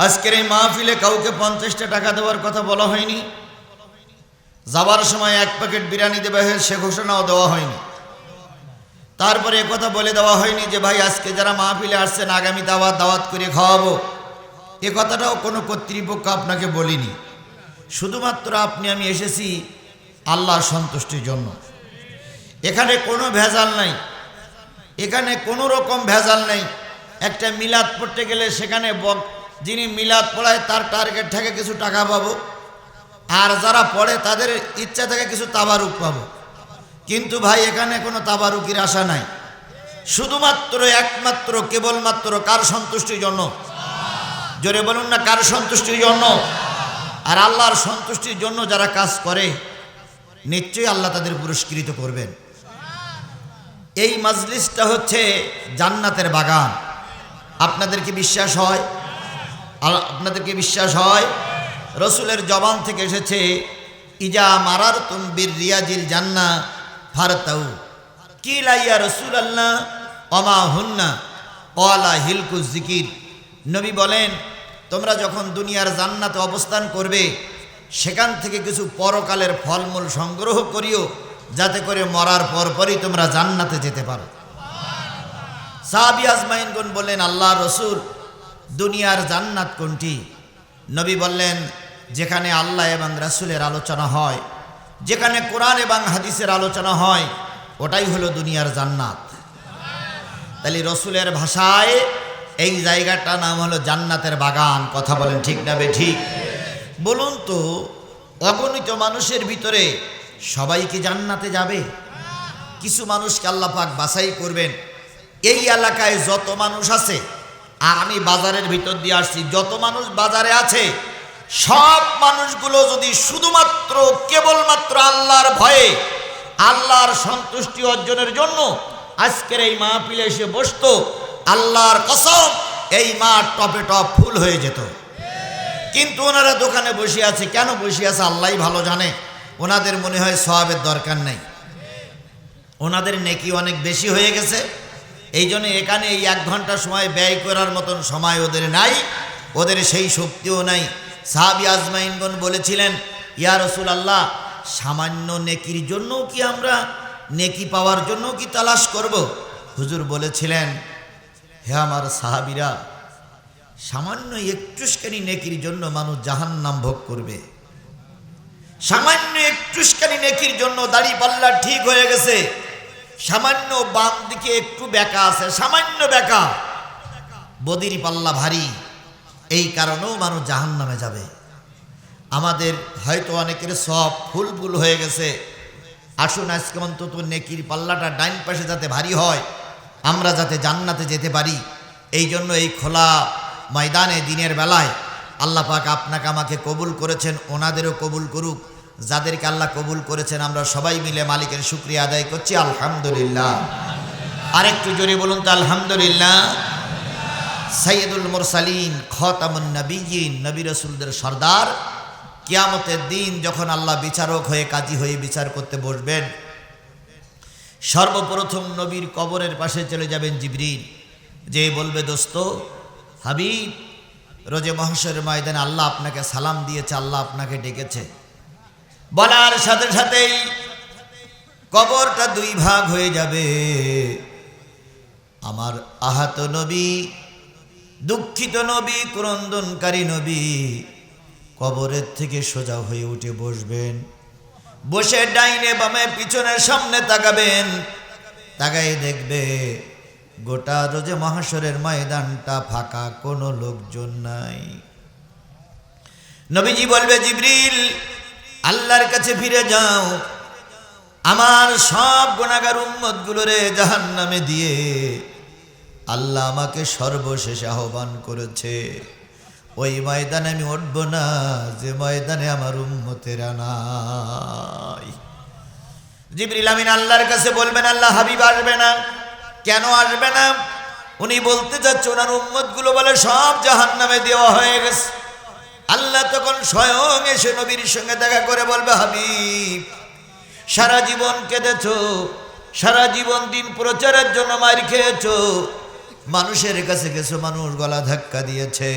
আজকের এই মাহফিলে কাউকে পঞ্চাশটা টাকা দেওয়ার কথা বলা হয়নি। যাবার সময় এক প্যাকেট বিরিয়ানি দেবে সে ঘোষণাও দেওয়া হয়নি। তারপরে কথা বলে দেওয়া হয়নি যে, ভাই, আজকে যারা মাহফিলে আসছেন, আগামী দাওয়াত দাওয়াত করে খাওয়াবো। এ কথাটাও কোনো কর্তৃপক্ষ আপনাকে বলিনি। শুধুমাত্র আপনি, আমি এসেছি আল্লাহর সন্তুষ্টির জন্য। এখানে কোনো ভেজাল নাই। এখানে কোনো রকম ভেজাল নেই। একটা মিলাদ পড়তে গেলে সেখানে যিনি মিলাদ পড়ায় তার টার্গেট থেকে কিছু টাকা পাবো। আর যারা পড়ে তাদের ইচ্ছা থেকে কিছু তাবারুক পাবো। কিন্তু ভাই, এখানে কোনো তাবারুকির আশা নাই। শুধুমাত্র একমাত্র, কেবলমাত্র কার সন্তুষ্টির জন্য? জোরে বলুন না, কার সন্তুষ্টির জন্য? আর আল্লাহর সন্তুষ্টির জন্য যারা কাজ করে, নিশ্চয়ই আল্লাহ তাদের পুরস্কৃত করবেন। এই মাজলিসটা হচ্ছে জান্নাতের বাগান। আপনাদের কি বিশ্বাস হয়? আর আপনাদেরকে বিশ্বাস হয়? রসুলের জবান থেকে এসেছে, ইজা মারার তুমবির রিয়াজিল জান্না ফারতাউ। কি লাইয়া রসুল আল্লাহ অমা হুন্না অলা হিলকু জিকির। নবী বলেন, তোমরা যখন দুনিয়ার জান্নাতে অবস্থান করবে, সেখান থেকে কিছু পরকালের ফলমূল সংগ্রহ করিও, যাতে করে মরার পরপরই তোমরা জান্নাতে যেতে পারো। সাহাবি আজমাইনগণ বলেন আল্লাহ রসুল দুনিয়ার জান্নাত কোনটি? নবী বললেন, যেখানে আল্লাহ এবং রাসুলের আলোচনা হয়, যেখানে কোরআন এবং হাদিসের আলোচনা হয়, ওটাই হলো দুনিয়ার জান্নাত। তাহলে রসুলের ভাষায় এই জায়গাটার নাম হলো জান্নাতের বাগান, কথা বলেন ঠিক না বে ঠিক? বলুন তো, অগণিত মানুষের ভিতরে সবাই কি জান্নাতে যাবে? কিছু মানুষকে আল্লাহ পাক বাছাই করবেন। এই এলাকায় যত মানুষ আছে আর আমি বাজারের ভিতর দিয়ে আসছি। যত মানুষ বাজারে আছে, সব মানুষগুলো যদি শুধুমাত্র কেবলমাত্র আল্লাহর ভয়ে আল্লাহর সন্তুষ্টি অর্জনের জন্য আজকের এই মা মাহফিলে এসে বসতো, আল্লাহর কসম এই মাঠ টপে টপ ফুল হয়ে যেত। কিন্তু ওনারা দোকানে বসে আছে। কেন বসে আছে? আল্লাহই ভালো জানে। ওনাদের মনে হয় সবাবের দরকার নেই। ওনাদের নেকি অনেক বেশি হয়ে গেছে। এই জন্য এখানে এই এক ঘণ্টা সময় ব্যয় করার মতন সময় ওদের নাই, ওদের সেই শক্তিও নাই। সাহাবি আজমাইনগণ বলেছিলেন, ইয়া রসুল আল্লাহ সামান্য নেকির জন্য কি আমরা নেকি পাওয়ার জন্য কি তালাশ করব? হুজুর বলেছিলেন, হে আমার সাহাবিরা, সামান্য একটুখানি নেকির জন্য মানুষ জাহান্নাম ভোগ করবে। সামান্য একটুখানি নেকির জন্য দাড়ি পাল্লা ঠিক হয়ে গেছে। সামান্য বাম দিকে একটু বেকা আছে, সামান্য বেকা বদির পাল্লা ভারী। এই কারণেও মানুষ জাহান নামে যাবে। আমাদের হয়তো অনেকের সব ফুল ফুল হয়ে গেছে। আসুন আজকে অন্তত নেকির পাল্লাটা ডাইন পাশে যাতে ভারী হয়, আমরা যাতে জান্নাতে যেতে পারি। এই জন্য এই খোলা ময়দানে দিনের বেলায় আল্লাহ পাক আপনাকে আমাকে কবুল করেছেন, ওনাদেরও কবুল করুক। যাদেরকে আল্লাহ কবুল করেছেন, আমরা সবাই মিলে মালিকের শুক্রিয়া আদায় করছি, আলহামদুলিল্লাহ। আরেকটু জোরে বলুন তো, আলহামদুলিল্লাহ। সৈয়দুল মুরসালিন, খতামুন নবীন নবী রসুলদের সর্দার। কিয়ামতের দিন যখন আল্লাহ বিচারক হয়ে কাজী হয়ে বিচার করতে বসবেন, সর্বপ্রথম নবীর কবরের পাশে চলে যাবেন জিবরিন যে বলবে, দোস্ত, হাবিব, রোজে মহাশয়ের ময়দানে আল্লাহ আপনাকে সালাম দিয়েছে, আল্লাহ আপনাকে ডেকেছে। বলার সাথে সাথেই কবরটা দুই ভাগ হয়ে যাবে। আমার আহত নবী, দুঃখিত নবী, ক্রন্দনকারী নবী কবরের থেকে সোজা হয়ে উঠে বসবেন। বসে ডাইনে বামে পিছনের সামনে তাকাবেন। তাকাই দেখবে গোটা রোজে মহাশরের ময়দানটা ফাঁকা, কোনো লোকজন নাই। নবীজি বলবে, জিবরিল আল্লাহর কাছে ফিরে যাও। আমার সব গুণাগার উম্মত গুলোরে জাহান নামে দিয়ে আল্লাহ আমাকে সর্বশেষ আহ্বান করেছে। ওই ময়দানে আমি উঠব না, যে ময়দানে আমার উম্মতেরা নাই। জিবরিল আমিন আল্লাহর কাছে বলবেন, আল্লাহ হাবিব আসবে না। কেন আসবে না? উনি বলতে চাচ্ছে, ওনার উম্মতগুলো বলে সব জাহান নামে দেওয়া হয়ে গেছে। আল্লাহ তখন স্বয়ং এসে নবীর সঙ্গে দেখা করে বলবে, হাবিব, সারা জীবন কেঁদেছ, সারা জীবন দিন প্রচারের জন্য মার খেয়েছ। মানুষের কাছে গেছো মানুষ গলা ধাক্কা দিয়েছে।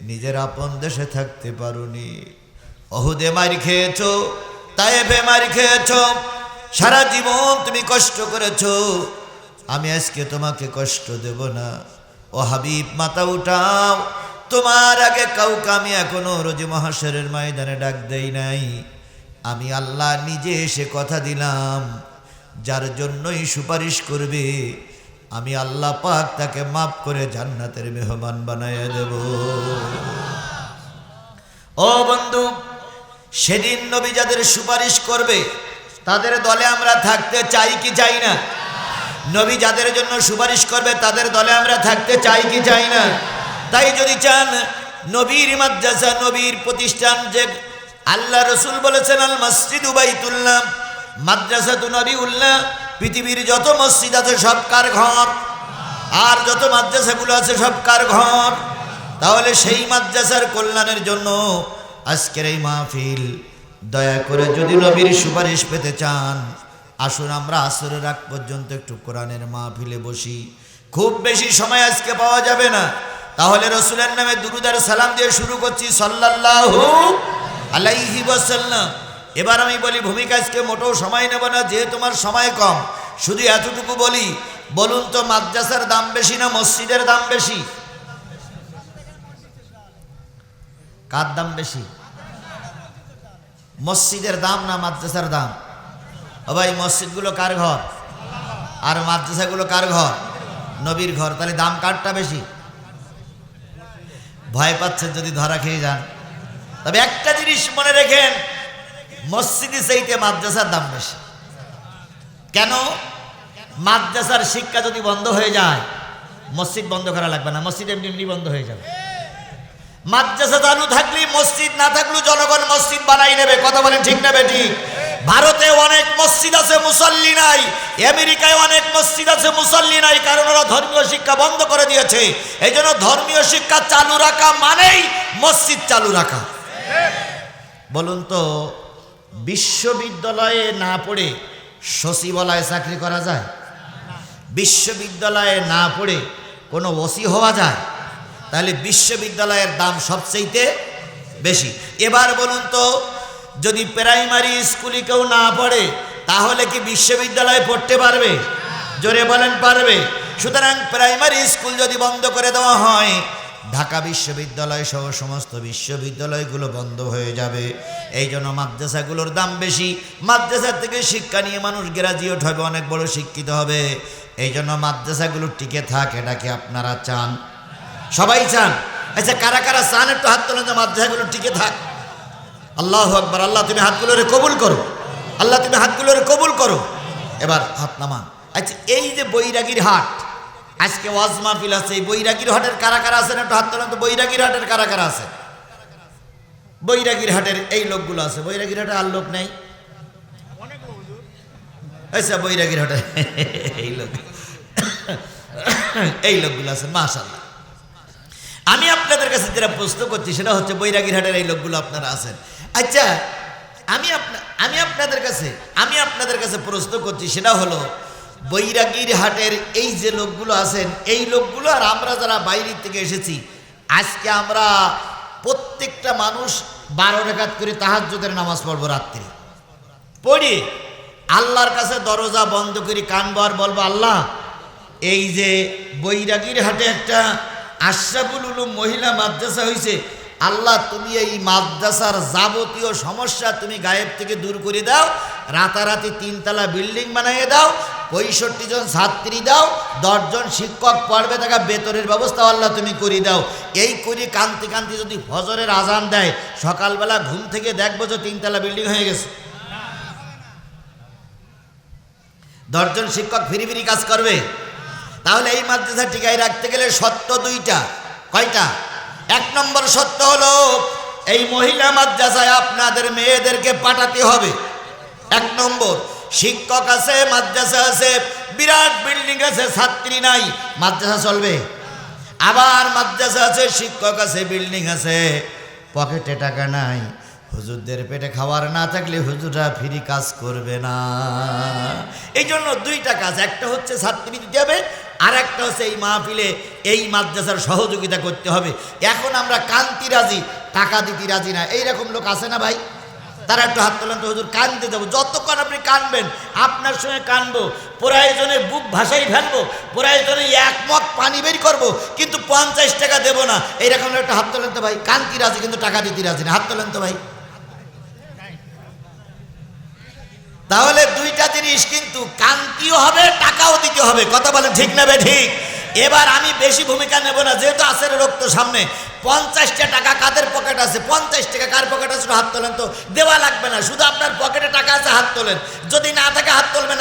নিজের আপন দেশে থাকতে পারোনি। অহুদে মার খেয়েছ তায়েফে মার খেয়েছ। সারা জীবন তুমি কষ্ট করেছ। আমি আজকে তোমাকে কষ্ট দেব না। ও হাবিব, মাথা উঠাও। তোমার আগে কাউকে আমি এখনও রোজি মহাশরের ময়দানে ডাক দেই নাই। আমি আল্লাহ নিজে এসে কথা দিলাম, যার জন্যই সুপারিশ করবে। আমি আল্লাহ পাক তাকে মাফ করে জান্নাতের মেহমান বানাইয়া দেব। ও বন্ধু, সেদিন নবী যাদের সুপারিশ করবে, তাদের দলে আমরা থাকতে চাই কি চাই না? নবী যাদের জন্য সুপারিশ করবে, তাদের দলে আমরা থাকতে চাই কি চাই না? তাই যদি চান, নবীর মাদ্রাসা, নবীর প্রতিষ্ঠান যে আল্লাহ রসুল বলেছেন, আল মসজিদ উবাই উবাইতুল্লাহ মাদ্রাসা তু নবী উল্লাহ পৃথিবীর যত মসজিদ আছে সব কার ঘর? আর যত মাদ্রাসাগুলো আছে সব কার ঘর? তাহলে সেই মাদ্রাসার কল্যাণের জন্য আজকের এই মাহফিল, দয়া করে যদি নবীর সুপারিশ পেতে চান, আসুন আমরা আসরের আগ পর্যন্ত একটু কোরআনের মাহফিলে বসি। খুব বেশি সময় আজকে পাওয়া যাবে না। তাহলে রসুলের নামে দুরুদার সালাম দিয়ে শুরু করছি, সাল্লাল্লাহু আলাইহি ওয়াসাল্লাম। এবার আমি বলি, ভূমিকা আজকে মোটেও সময় নেব না যে তোমার সময় কম। শুধু এতটুকু বলি, বলুন তো মাদ্রাসার দাম বেশি না মসজিদের দাম বেশি? কার দাম বেশি? মসজিদের দাম না মাদ্রাসার দাম? ও ভাই, মসজিদগুলো কার ঘর? আর মাদ্রাসাগুলো কার ঘর? নবীর ঘর। তাহলে দাম কারটা বেশি? ভয় পাচ্ছেন যদি ধরা খেয়ে যান। তবে একটা জিনিস মনে রেখেন, মসজিদে সেইতে মাদ্রাসার দাম বেশি। কেন? মাদ্রাসার শিক্ষা যদি বন্ধ হয়ে যায়, মসজিদ বন্ধ করা লাগবে না, মসজিদ এমনি এমনি বন্ধ হয়ে যাবে। মাদ্রাসা চালু থাকলে মসজিদ না থাকলেও জনগণ মসজিদ বানাই নেবে, কথা বলেন ঠিক না ঠিক ভারতে অনেক মসজিদ আছে, মুসল্লি নাই। আমেরিকায় অনেক মসজিদ আছে, মুসল্লি নাই, কারণ ওরা ধর্মীয় শিক্ষা বন্ধ করে দিয়েছে। এই জন্য ধর্মীয় শিক্ষা চালু রাখা মানেই মসজিদ চালু রাখা। বলুন তো, বিশ্ববিদ্যালয়ে না পড়ে সচিবালয়ে চাকরি করা যায়? বিশ্ববিদ্যালয়ে না পড়ে কোনো ওসি হওয়া যায়? তাহলে বিশ্ববিদ্যালয়ের দাম সবচেয়েতে বেশি। এবার বলুন তো যদি প্রাইমারি স্কুলে কেউ না পড়ে, তাহলে কি বিশ্ববিদ্যালয়ে পড়তে পারবে? জোরে বলেন, পারবে। সুতরাং প্রাইমারি স্কুল যদি বন্ধ করে দেওয়া হয়, ঢাকা বিশ্ববিদ্যালয় সহ সমস্ত বিশ্ববিদ্যালয়গুলো বন্ধ হয়ে যাবে। এই জন্য মাদ্রাসাগুলোর দাম বেশি। মাদ্রাসার থেকে শিক্ষা নিয়ে মানুষ গ্রাজুয়েট হবে, অনেক বড় শিক্ষিত হবে। এই জন্য মাদ্রাসাগুলো টিকে থাক এটাকে আপনারা চান? সবাই চান? আচ্ছা কারা কারা চান? একটু হাত তোলেন যে মাদ্রাসাগুলো টিকে থাক। আল্লাহ আকবর, আল্লাহ তুমি হাতগুলোরে কবুল করো। আল্লাহ তুমি হাতগুলোরে কবুল করো। এবার হাত নামান। আচ্ছা এই যে বৈরাগীর হাট, আজকে ওয়াজ মাহফিল আছে, এই বৈরাগীর হাটের কারা কারা আছেন একটু হাত তোলেন তো, বৈরাগীর হাটের কারা কারা আছে? বৈরাগীর হাটের এই লোকগুলো আছে। বৈরাগীর হাটে আর লোক নেই? আচ্ছা বৈরাগীর হাটে এই লোক, এই লোকগুলো আছে মাশাল্লাহ আমি আপনাদের কাছে যেটা প্রশ্ন করছি, সেটা হচ্ছে বৈরাগীর হাটের এই লোকগুলো আপনারা আছেন। আচ্ছা আমি আপনা আমি আপনাদের কাছে আমি আপনাদের কাছে প্রশ্ন করছি, সেটা হলো, বৈরাগীর হাটের এই যে লোকগুলো আছেন, এই লোকগুলো আর আমরা যারা বাইরের থেকে এসেছি, আজকে আমরা প্রত্যেকটা মানুষ বারো রেখাত করে তাহাজ্যদের নামাজ পড়ব রাত্রি। পড়ি। আল্লাহর কাছে দরজা বন্ধ করি কানবো আর বলব, আল্লাহ, এই যে বৈরাগীর হাটে একটা আশরাফুল উলুম মহিলা মাদ্রাসা হয়েছে আল্লাহ, তুমি এই মাদ্রাসার যাবতীয় সমস্যা তুমি গায়েব থেকে দূর করে দাও, রাতারাতি তিনতলা বিল্ডিং বানিয়ে দাও, পঁয়ষট্টি জন ছাত্রী দাও দশজন শিক্ষক পড়বে থাকা বেতনের ব্যবস্থা আল্লাহ তুমি করে দাও। এই করি কান্তি কান্তি যদি ফজরের আজান দেয়, সকালবেলা ঘুম থেকে দেখব যে তিনতলা বিল্ডিং হয়ে গেছে। দশজন শিক্ষক ফিরি ফিরি কাজ করবে। তাহলে এই মাদ্রাসা টিকায় রাখতে গেলে সত্য দুইটা, কয়টা? এক নম্বর সত্য হলো, এই মহিলা মাদ্রাসায় আপনাদের মেয়েদেরকে পাঠাতে হবে। এক নম্বর, শিক্ষক আছে, মাদ্রাসা আছে, বিরাট বিল্ডিং আছে, ছাত্রী নাই, মাদ্রাসা চলবে। আবার মাদ্রাসা আছে, শিক্ষক আছে, বিল্ডিং আছে, পকেটে টাকা নাই, হুজুরদের পেটে খাবার না থাকলে হুজুররা ফ্রি কাজ করবে না। এই জন্য দুইটা কাজ, একটা হচ্ছে ছাত্রী দিতে হবে আর একটা হচ্ছে এই মাহফিলে এই মাদ্রাসার সহযোগিতা করতে হবে। এখন আমরা কান্তি রাজি, টাকা দিতে রাজি না। এইরকম লোক আছে না ভাই? তারা একটু হাত তোলেন তো, হুজুর, কানতে দেবো যতক্ষণ আপনি কানবেন, আপনার সঙ্গে কানবো। প্রয়োজনে বুক ভাসাই ফেলব, প্রয়োজনে এক মগ পানি বের করব, কিন্তু পঞ্চাশ টাকা দেবো না। এইরকম একটা হাত তোলেন তো ভাই। কান্তি রাজি, কিন্তু টাকা দিতে রাজি না। হাত তোলেন তো ভাই। তাহলে দুইটা জিনিস কিন্তু কান্তিও হবে, টাকাও দিতে হবে। কথা বলেন ঠিক নেবে ঠিক? এবার আমি বেশি ভূমিকা নেব না, যেহেতু আসের রক্ত সামনে। পঞ্চাশটা টাকা কাদের পকেট আছে? পঞ্চাশ টাকা কার পকেট আছে? হাত তোলেন তো। দেওয়া লাগবে না, শুধু আপনার পকেটে টাকা আছে, হাত তোলেন। যদি না থাকে, হাত তুলবেন।